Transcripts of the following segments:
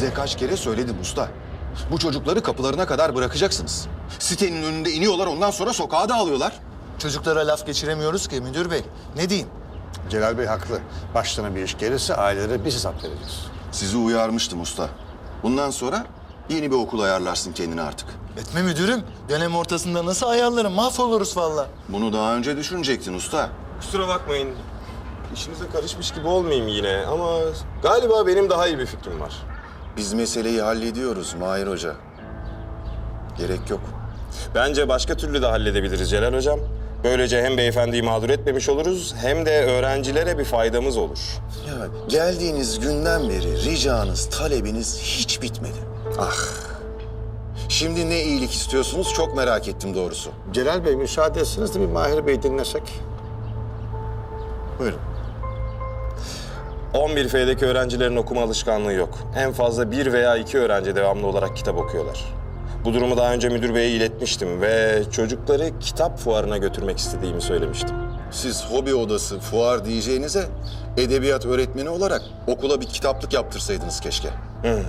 Size kaç kere söyledim usta. Bu çocukları kapılarına kadar bırakacaksınız. Sitenin önünde iniyorlar ondan sonra sokağa dağılıyorlar. Çocuklara laf geçiremiyoruz ki müdür bey. Ne diyeyim? Celal Bey haklı. Başlarına bir iş gelirse ailelere biz hesap vereceğiz. Sizi uyarmıştım usta. Bundan sonra yeni bir okul ayarlarsın kendine artık. Etme müdürüm. Dönem ortasında nasıl ayarlarım? Mahvoluruz valla. Bunu daha önce düşünecektin usta. Kusura bakmayın. İşinize karışmış gibi olmayayım yine ama galiba benim daha iyi bir fikrim var. Biz meseleyi hallediyoruz Mahir Hoca. Gerek yok. Bence başka türlü de halledebiliriz Celal Hocam. Böylece hem beyefendiyi mağdur etmemiş oluruz hem de öğrencilere bir faydamız olur. Ya geldiğiniz günden beri ricanız, talebiniz hiç bitmedi. Ah. Şimdi ne iyilik istiyorsunuz çok merak ettim doğrusu. Celal Bey müsaade etseniz de bir Mahir Bey dinlesek. Buyurun. 11F'deki öğrencilerin okuma alışkanlığı yok. En fazla bir veya iki öğrenci devamlı olarak kitap okuyorlar. Bu durumu daha önce müdür beye iletmiştim ve çocukları kitap fuarına götürmek istediğimi söylemiştim. Siz hobi odası, fuar diyeceğinize edebiyat öğretmeni olarak okula bir kitaplık yaptırsaydınız keşke. Hı,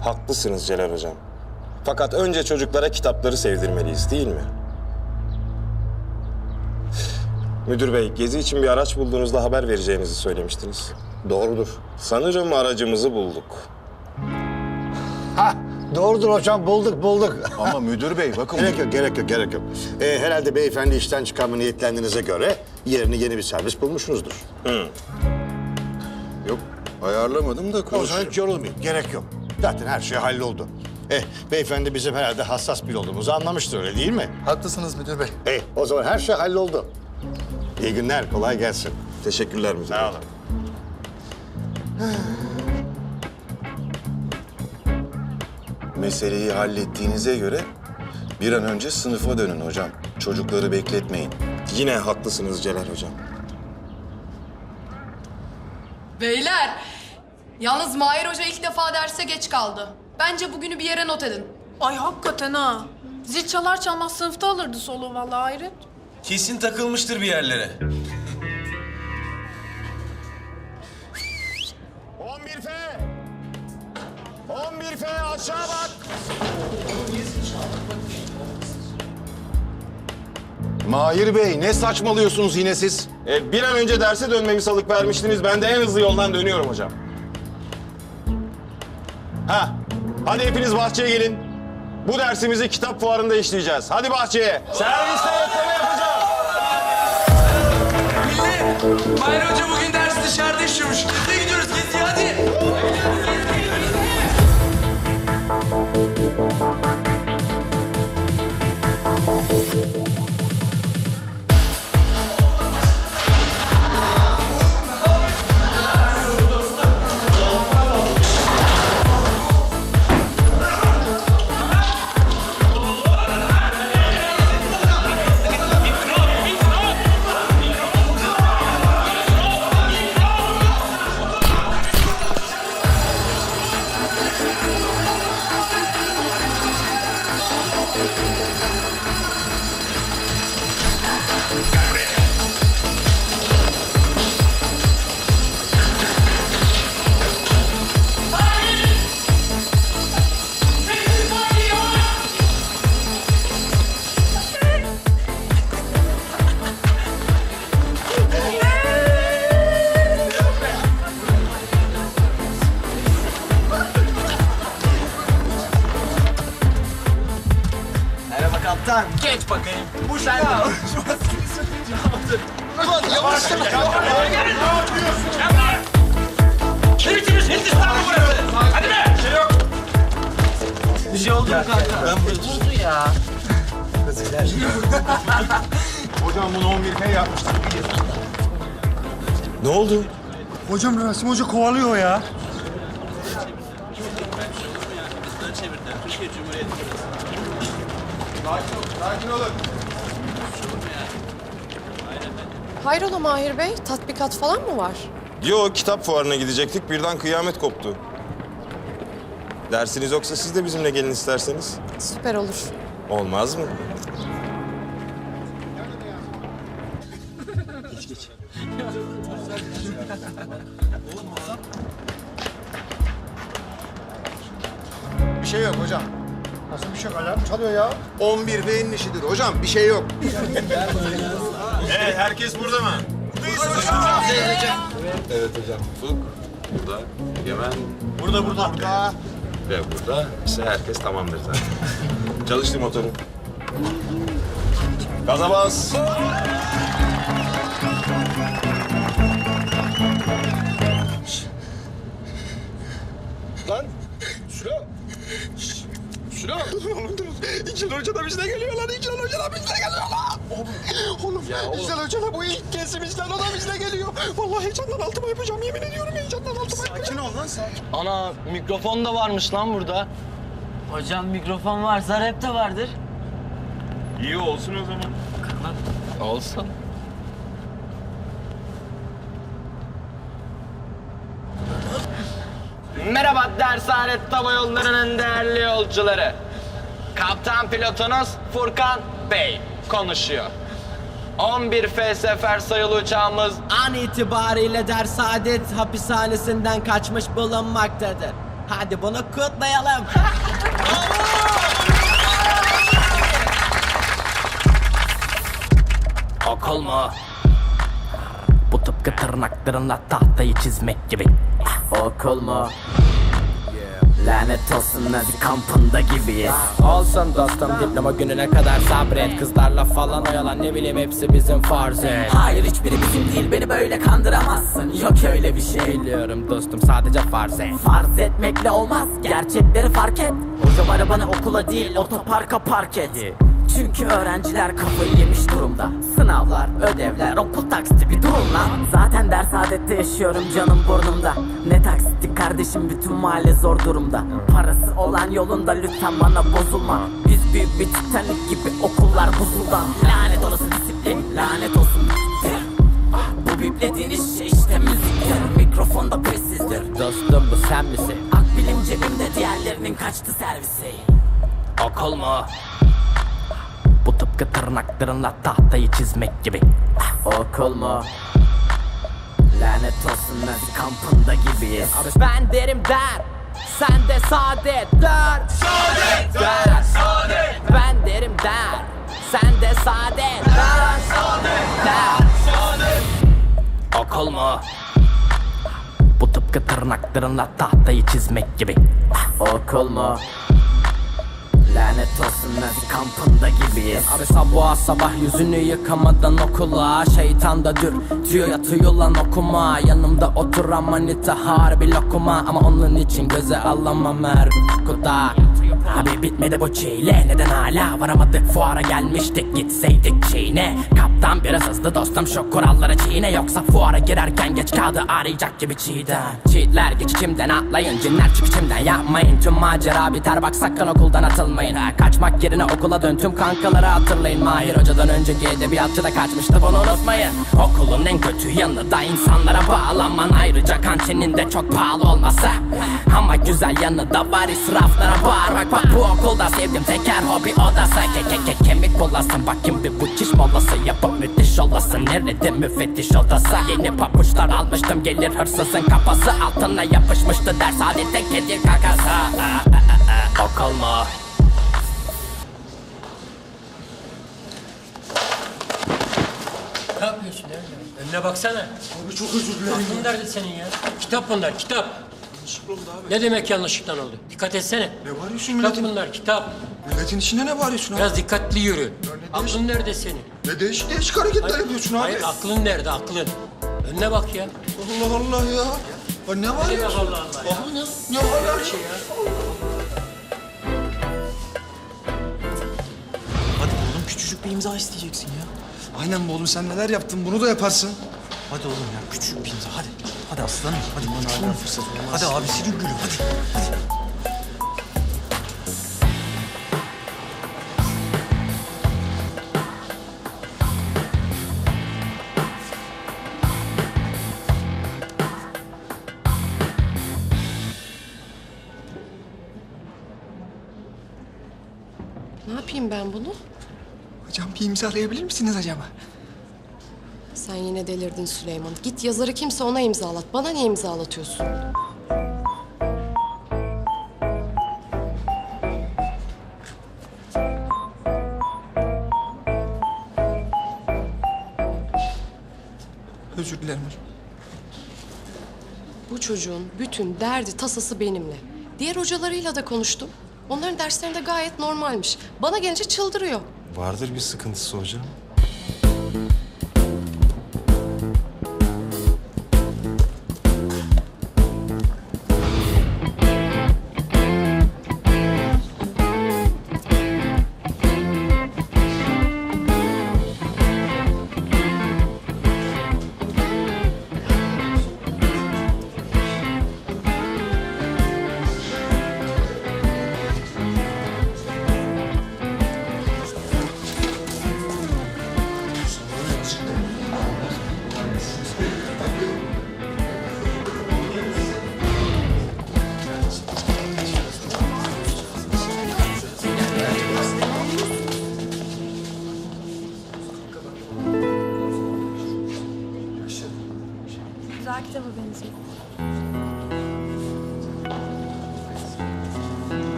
haklısınız Celal Hocam. Fakat önce çocuklara kitapları sevdirmeliyiz değil mi? Müdür bey, gezi için bir araç bulduğunuzda haber vereceğinizi söylemiştiniz. Doğrudur. Sanırım aracımızı bulduk. Ha, doğrudur hocam bulduk bulduk. Ama müdür bey bakın... gerek yok, gerek yok, gerek yok. Ee, herhalde beyefendi işten çıkarma niyetlendiğinize göre yerini yeni bir servis bulmuşsunuzdur. Yok ayarlamadım da O zaman konuşuyorum. hiç yorulmayın, gerek yok. Zaten her şey halloldu. Eh, beyefendi bizim herhalde hassas bir olduğumuzu anlamıştır öyle değil mi? Haklısınız müdür bey. Eh, o zaman her şey halloldu. İyi günler, kolay gelsin. Teşekkürler müdür bey. Sağ olun. Meseleyi hallettiğinize göre bir an önce sınıfa dönün hocam. Çocukları bekletmeyin. Yine haklısınız Celal Hocam. Beyler, yalnız Mahir Hoca ilk defa derse geç kaldı. Bence bugünü bir yere not edin. Ay hakikaten ha. Zil çalar çalmaz sınıfta alırdı solo vallahi hayret. Kesin takılmıştır bir yerlere. 11F! 11F aşağı bak! Mahir Bey ne saçmalıyorsunuz yine siz? E, bir an önce derse dönmemi salık vermiştiniz. Ben de en hızlı yoldan dönüyorum hocam. Ha, hadi hepiniz bahçeye gelin. Bu dersimizi kitap fuarında işleyeceğiz. Hadi bahçeye. Serviste bekleme Mahir Hoca bugün dersi dışarıda işliyormuş. Kaptan. Geç bakayım. Bu sen ya. Şu maskeni sıkınca Ulan yavaş Ne biçimiz Hindistan mı burası? Hadi be. Şey yok. Bir şey oldu mu kanka? Ben Durdu ya. Hocam bunu 11F yapmıştık. Ne oldu? Hocam Rasim Hoca kovalıyor ya. Hayrola Mahir Bey? Tatbikat falan mı var? Yo kitap fuarına gidecektik. Birden kıyamet koptu. Dersiniz yoksa siz de bizimle gelin isterseniz. Süper olur. Olmaz mı? Bir şey yok hocam. Nasıl bir şey? Alarm çalıyor ya. 11 B'nin işidir hocam bir şey yok. Ee, herkes burada mı? Evet hocam. Ufuk burada. Egemen Burada burada. burada. ve burada. İşte herkes tamamdır zaten. Çalıştır motoru. Gaza bas. Hoca da bizle geliyor lan. İcil Hoca da bizle geliyor lan. Oğlum. İcil Hoca da bu ilk kesimizden o da bizle geliyor. Vallahi heyecandan altıma yapacağım. Yemin ediyorum heyecandan altıma yapacağım. Sakin ol lan sakin. Ana mikrofon da varmış lan burada. Hocam mikrofon varsa rap de vardır. İyi olsun o zaman. Olsun. Merhaba dershane hava yollarının değerli yolcuları. Kaptan pilotunuz Furkan Bey konuşuyor. 11 F sefer sayılı uçağımız An itibariyle Dersaadet hapishanesinden kaçmış bulunmaktadır. Hadi bunu kutlayalım. Okul mu? Bu tıpkı tırnaklarınla tahtayı çizmek gibi. Okul mu? Lanet olsun nazi kampında gibiyiz. Olsun dostum diploma gününe kadar sabret. Kızlarla falan oyalan ne bileyim hepsi bizim farz et. Hayır hiçbiri bizim değil beni böyle kandıramazsın. Yok öyle bir şey. Biliyorum dostum sadece farz et. Farz etmekle olmaz gerçekleri fark et. Hocam arabanı okula değil otoparka park et. Çünkü öğrenciler kafayı yemiş durumda. Sınavlar, ödevler, okul taksiti bir durun lan Zaten ders adette yaşıyorum canım burnumda. Ne taksiti kardeşim bütün mahalle zor durumda. Parası olan yolunda lütfen bana bozulma. Biz büyük bir titanik gibi okullar buzulda Lanet olası disiplin, lanet olsun. Bu biplediğiniz şey işte müziktir. Mikrofonda prensizdir Dostum bu sen misin? Akbilim cebimde diğerlerinin kaçtı servisi. Okul mu? Tıpkı tırnaklarınla tahtayı çizmek gibi. Okul mu? Lanet olsun nazi kampında gibiyiz. Abi ben derim der. Sen de saadet der. Saadet der Saadet Ben derim der. Sen de saadet der Saadet der Okul mu? Bu tıpkı tırnaklarınla tahtayı çizmek gibi. Okul mu? Lanet olsun nazi kampında gibiyiz. Abi sabah sabah yüzünü yıkamadan okula Şeytan da dür diyor yatıyor lan okuma Yanımda oturan manita harbi lokuma. Ama onun için göze alamam her kuda Abi bitmedi bu çile. Neden hala varamadık? Fuara gelmiştik. Gitseydik Çin'e. Kaptan biraz hızlı dostum. Şu kuralları çiğne. Yoksa fuara girerken geç kağıdı arayacak gibi çiğden Cheatler geç içimden atlayın. Cinler çık içimden. Yapmayın. Tüm macera biter. Bak sakın okuldan atılmayın. Ha, Kaçmak yerine okula dön. Tüm kankaları hatırlayın. Mahir hocadan önceki edebiyatçı da kaçmıştı. Bunu unutmayın. Okulun en kötü yanı da insanlara bağlanman Ayrıca kantinin de çok pahalı olması. Ama güzel yanı da var. İsraflara bağırmak Bak bu okulda sevdim teker hobi odası ke ke ke kemik bulasın Bakayım bir bu çiş molası yapıp müthiş olasın Nerede müfettiş odası Yeni papuçlar almıştım gelir hırsızın kafası Altına yapışmıştı ders adette kedi kakası Okul mu? Ne yapıyorsun ya? Önüne baksana. Abi çok özür dilerim. Aklın nerede senin ya? Kitap bunlar, kitap. Yanlışlıkla oldu abi. Ne demek yanlışlıktan oldu? Dikkat etsene. Ne bağırıyorsun Kitap milletin? bunlar, kitap. Milletin içinde ne bağırıyorsun abi? Biraz dikkatli yürü. Aklın nerede senin? Ne değişik değişik hareketler yapıyorsun abi. Hayır, aklın nerede, aklın? Önüne bak ya. Allah Allah ya. Ya ne bağırıyorsun? Allah Allah ya. Abi ne, ne bağırıyorsun? Şey ya. Hadi oğlum küçücük bir imza isteyeceksin ya. Aynen be oğlum sen neler yaptın bunu da yaparsın. Hadi oğlum ya küçücük bir imza hadi. Hadi aslanım hadi hala fırsat. Hadi abisinin gülü hadi. hadi. Ne yapayım ben bunu? Hocam bir imzalayabilir misiniz acaba? Sen yine delirdin Süleyman. Git yazarı kimse ona imzalat. Bana niye imzalatıyorsun? Özür dilerim. Bu çocuğun bütün derdi tasası benimle. Diğer hocalarıyla da konuştum. Onların derslerinde gayet normalmiş. Bana gelince çıldırıyor. Vardır bir sıkıntısı hocam.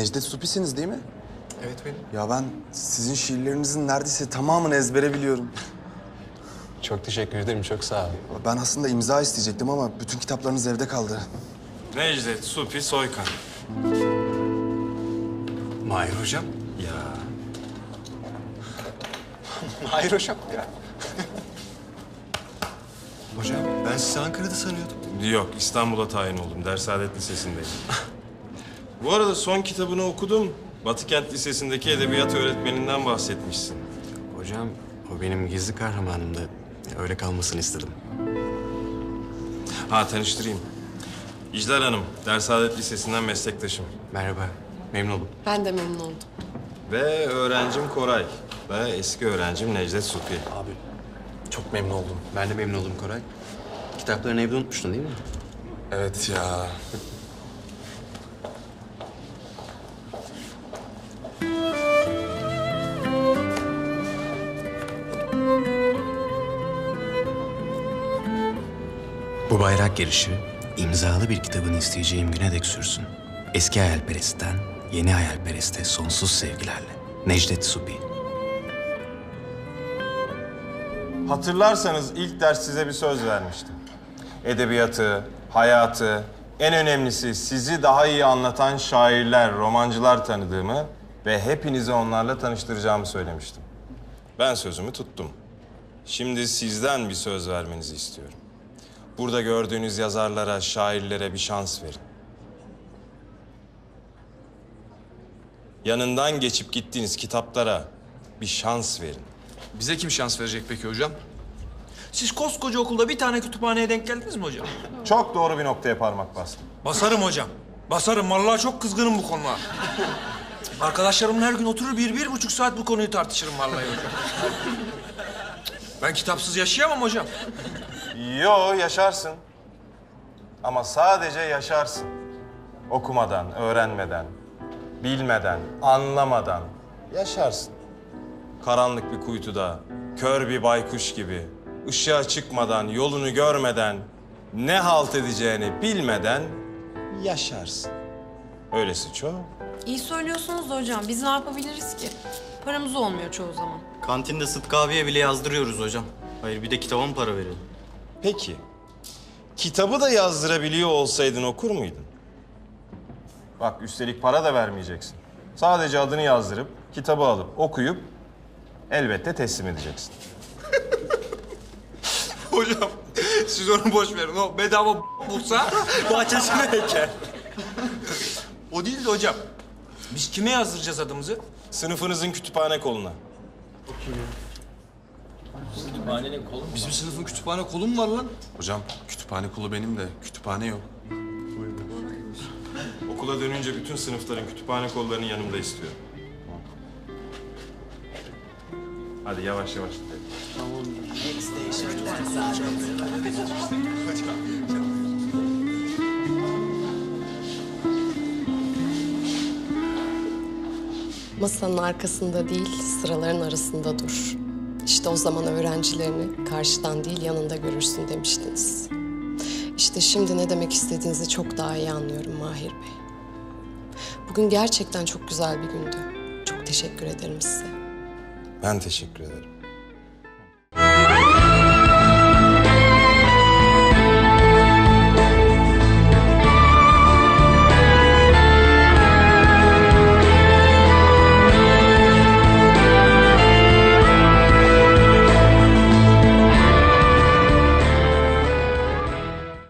Necdet Supi'siniz değil mi? Evet benim. Ya ben sizin şiirlerinizin neredeyse tamamını ezbere biliyorum. Çok teşekkür ederim. Çok sağ ol. Ben aslında imza isteyecektim ama bütün kitaplarınız evde kaldı. Necdet Supi Soykan. Mahir hocam. Ya. Mahir hocam ya. Hocam ben sizi Ankara'da sanıyordum. Yok, İstanbul'a tayin oldum. Dersadet Lisesi'ndeyim. Bu arada son kitabını okudum. Batıkent Lisesi'ndeki edebiyat öğretmeninden bahsetmişsin. Hocam o benim gizli kahramanımdı. Öyle kalmasını istedim. Ha tanıştırayım. İclal Hanım, Dersadet Lisesi'nden meslektaşım. Merhaba, memnun oldum. Ben de memnun oldum. Ve öğrencim Koray. Ve eski öğrencim Necdet Supi. Abi çok memnun oldum. Ben de memnun oldum Koray. Kitaplarını evde unutmuştun değil mi? Evet ya. Bayrak girişi imzalı bir kitabını isteyeceğim güne dek sürsün. Eski hayalperestten yeni hayalpereste sonsuz sevgilerle. Necdet Supi. Hatırlarsanız ilk ders size bir söz vermiştim. Edebiyatı, hayatı, en önemlisi sizi daha iyi anlatan şairler, romancılar tanıdığımı ve hepinizi onlarla tanıştıracağımı söylemiştim. Ben sözümü tuttum. Şimdi sizden bir söz vermenizi istiyorum. Burada gördüğünüz yazarlara, şairlere bir şans verin. Yanından geçip gittiğiniz kitaplara bir şans verin. Bize kim şans verecek peki hocam? Siz koskoca okulda bir tane kütüphaneye denk geldiniz mi hocam? Çok doğru bir noktaya parmak bastım. Basarım hocam. Basarım. Vallahi çok kızgınım bu konuda. Arkadaşlarımla her gün oturur bir, bir buçuk saat bu konuyu tartışırım vallahi hocam. Ben kitapsız yaşayamam hocam. Yo yaşarsın. Ama sadece yaşarsın. Okumadan, öğrenmeden, bilmeden, anlamadan yaşarsın. Karanlık bir kuytuda, kör bir baykuş gibi, ışığa çıkmadan, yolunu görmeden, ne halt edeceğini bilmeden yaşarsın. Öylesi çok. İyi söylüyorsunuz da hocam. Biz ne yapabiliriz ki? Paramız olmuyor çoğu zaman. Kantinde Sıtkı abiye bile yazdırıyoruz hocam. Hayır bir de kitaba mı para verelim? Peki, kitabı da yazdırabiliyor olsaydın okur muydun? Bak üstelik para da vermeyeceksin. Sadece adını yazdırıp, kitabı alıp, okuyup elbette teslim edeceksin. Hocam siz onu boş verin. O bedava bulsa bahçesine eker. o değil de hocam. Biz kime yazdıracağız adımızı? Sınıfınızın kütüphane koluna. Bizim sınıfın kütüphane kolu mu var lan? Hocam kütüphane kulu benim de kütüphane yok. Okula dönünce bütün sınıfların kütüphane kollarını yanımda istiyorum. Hadi yavaş yavaş gidelim. Masanın arkasında değil, sıraların arasında dur. İşte o zaman öğrencilerini karşıdan değil yanında görürsün demiştiniz. İşte şimdi ne demek istediğinizi çok daha iyi anlıyorum Mahir Bey. Bugün gerçekten çok güzel bir gündü. Çok teşekkür ederim size. Ben teşekkür ederim.